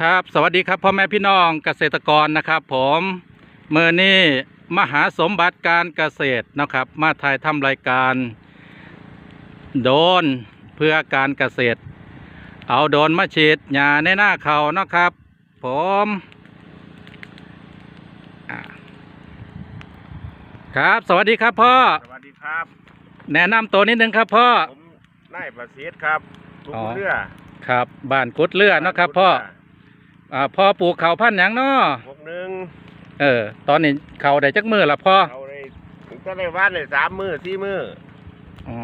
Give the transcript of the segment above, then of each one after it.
ครับ สวัสดีครับพ่อแม่พี่น้องเกษตรกรนะครับผมเมื่อนี้มหาสมบัติการเกษตรนะครับ มาถ่ายทำรายการ โดนเพื่อการเกษตร เอาโดนมาฉีดหญ้าในหน้าเขานะครับ ผมอ่าครับ สวัสดีครับพ่อสวัสดีครับ แนะนำตัวนิดนึงครับพ่อผมนายประสิทธิ์ครับลูกอ๋อเรือครับบ้านกุดเลือเนาะครับพ่อ อ่าพ่อปลูกเขาวพันธุ์หยังเนาะพวกหนึ่งเออ ตอนนี้เขาได้จักมือละพ่อเอาเลยก็ได้ว่านได้สามมือสี่มืออ๋อ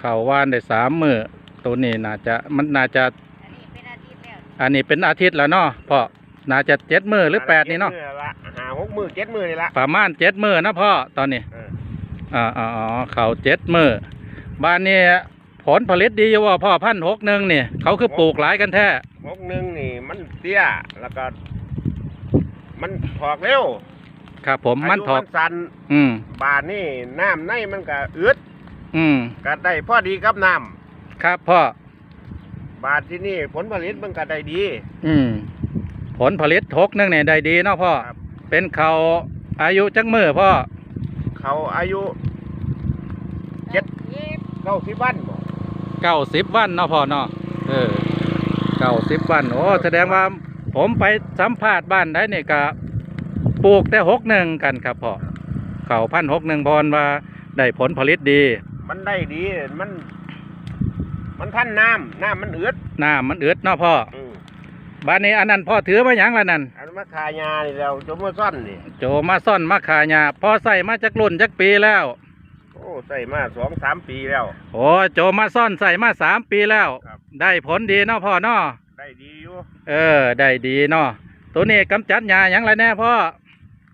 เขาวานได้สามมือตัวนี้น่าจะมันน่าจะ อันนี้เป็นอาทิตย์แล้วอันนี้เป็นอาทิตย์แล้วเนาะพ่อน่าจะเจ็ดมือหรือแปดนี่เนาะจ็มือละหาหกมือเจ็ดมือนี่ละประมาณเจ็ดมือนะพ่อตอนนี้ เอออ่าอ๋ออ๋อเขาเจ็ดมือบ้านนี้ผลผลิตดีอยู่ว่าพ่อพันหกหนึ่งนี่ เขาคือปลูกหลายกันแท้ หกหนึ่งนี่มันเตี้ยแล้วก็ มันถอกเร็วครับผมมันถอกายุสันอืมบานนี่น้ำในมันก็อืดอืมก็ได้พอดีกับน้ครับพ่อำบานที่นี่ผลผลิตมันก็ได้ดี อืมผลผลิตหกหนึ่งเนี่ยได้ดีเนาะพ่อครับเป็นเขาอายุจักมือพ่อเขาอายุเจ็ดเก้าสิบวันบ่เก้าสิบวันเนาะพ่อเนาะเออเก้าสิบวันโอ้แสดงว่าผมไปสัมภาษณ์บ้านได้เนี่ยก็ปลูกแต่หกหนึ่งกันครับพ่อเขาพันหกหนึ่งพรว่าได้ผลผลิตดี มันได้ดีมัน มันท่านน้ำน้ำมันอืดน้ำมันเอืดเนาะพ่ออืมบ้านนี้อันนั้นพ่อถือมาหยังละนั่นอันมาขายานี่แล้วจมมาซ่อนนี่โจมาซ่อนมาขายาพ่อใส่มาจากรุ่นจักปีแล้วโอ้ใส่มาสองสามปีแล้ว โอ้โจมาซ่อนใส่มาสามปีแล้วครับ ได้ผลดีเนาะพ่อเนาะได้ดีอยู่เออ ได้ดีเนาะตัวนี้กำจัดยาหยังไรแน่พ่อ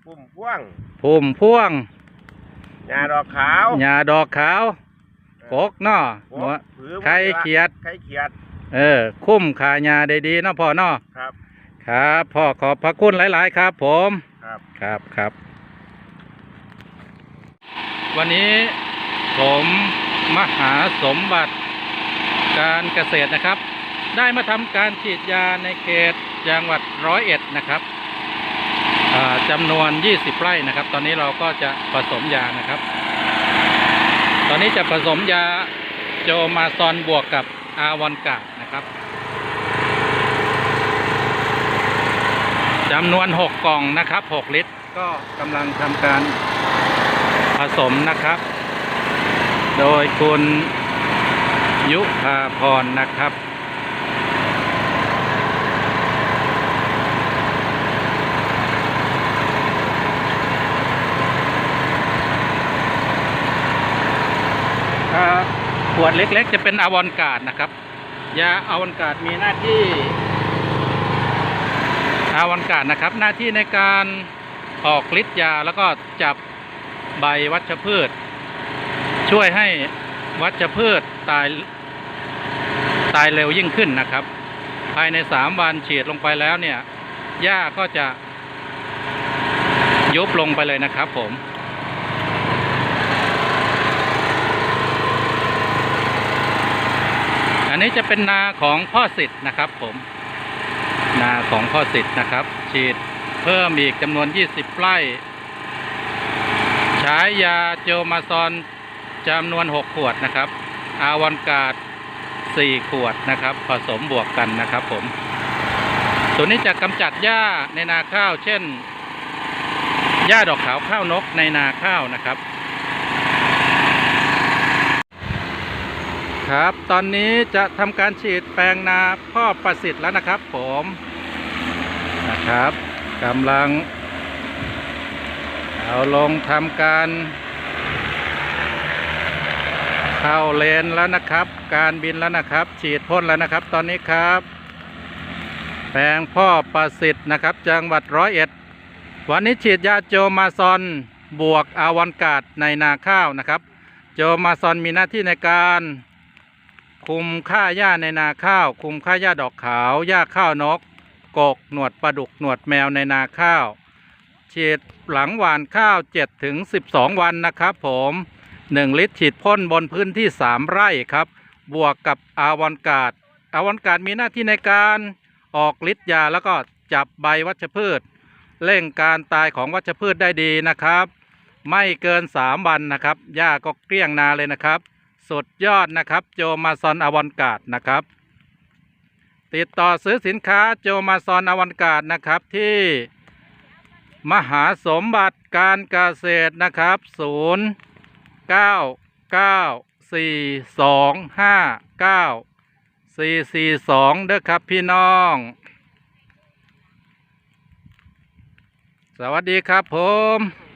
ปุ่มพ่วงพุ่มพ่วงยาดอกขาวยาดอกขาวกกเนาะโอ้หัวผือไข่เขียดไข่เขียด เออ คุ้มขายาได้ดีเนาะพ่อเนาะครับ ครับพ่อขอบพระคุณหลาย ๆ ครับ ผม ครับครับครับ วันนี้ผมมหาสมบัติ การเกษตรนะครับ ได้มาทำการฉีดยาในเขตจังหวัดร้อยเอ็ดนะครับอ่าจำนวน 20 ไร่นะครับ ตอนนี้เราก็จะผสมยานะครับ ตอนนี้จะผสมยาโจมาซอนบวกกับอาวันกาดนะครับจำนวน 6 กล่องนะครับ 6 ลิตร ก็กำลังทำการผสมนะครับ โดยคุณ ยุพาพรนะครับ ขวดเล็กๆ จะเป็นอวอนการ์ดนะครับ ยาอวอนการ์ดมีหน้าที่อวอนการ์ดนะครับ หน้าที่ในการออกฤทธิ์ยาแล้วก็จับใบวัชพืช ช่วยให้ วัชพืชตายตายเร็วยิ่งขึ้นนะครับ ภายในสามวันฉีดลงไปแล้วเนี่ยหญ้าก็จะยุบลงไปเลยนะครับผมอันนี้จะเป็นนาของพ่อสิทธิ์นะครับผม นาของพ่อสิทธิ์นะครับ ฉีดเพิ่มอีกจำนวน 20 ไร่ ใช้ยาโจลมาซอน จำนวน 6 ขวดนะครับ อาวันกาด4ขวดนะครับ ผสมบวกกันนะครับผมตัวนี้จะกำจัดหญ้าในนาข้าว เช่นหญ้าดอกขาวข้าวนกในนาข้าวนะครับ ครับ ตอนนี้จะทำการฉีดแปลงนาพ่อประสิทธิ์แล้วนะครับผมนะครับกำลัง เอาลงทำการ เข้าเลนแล้วนะครับ การบินแล้วนะครับ ฉีดพ่นแล้วนะครับ ตอนนี้ครับ แปลงพ่อประสิทธิ์นะครับ จังหวัดร้อยเอ็ด วันนี้ฉีดยาโจมาซอนบวกอาวันกาดในนาข้าวนะครับ โจมาซอนมีหน้าที่ในการคุมค่าหญ้าในนาข้าว คุมค่าหญ้าดอกขาวหญ้าข้าวนก กกหนวดปลาดุกหนวดแมวในนาข้าวฉีดหลังหวานข้าว7ถึง12 วันนะครับผม 1 ลิตรฉีดพ่นบนพื้นที่ 3 ไร่ครับ บวกกับอาวันกาดอาวันกาดมีหน้าที่ในการออกฤทธิ์ยาแล้วก็จับใบวัชพืชเร่งการตายของวัชพืชได้ดีนะครับ ไม่เกิน 3 วันนะครับหญ้าก็เกลี้ยงนาเลยนะครับ สุดยอดนะครับโจมาซอนอวันกาดนะครับ ติดต่อซื้อสินค้าโจมาซอนอวันกาดนะครับที่มหาสมบัติการเกษตรนะครับ ศูนย์ 0 9 9 4 2 5 9 4 4 2เด้อครับพี่น้อง สวัสดีครับผม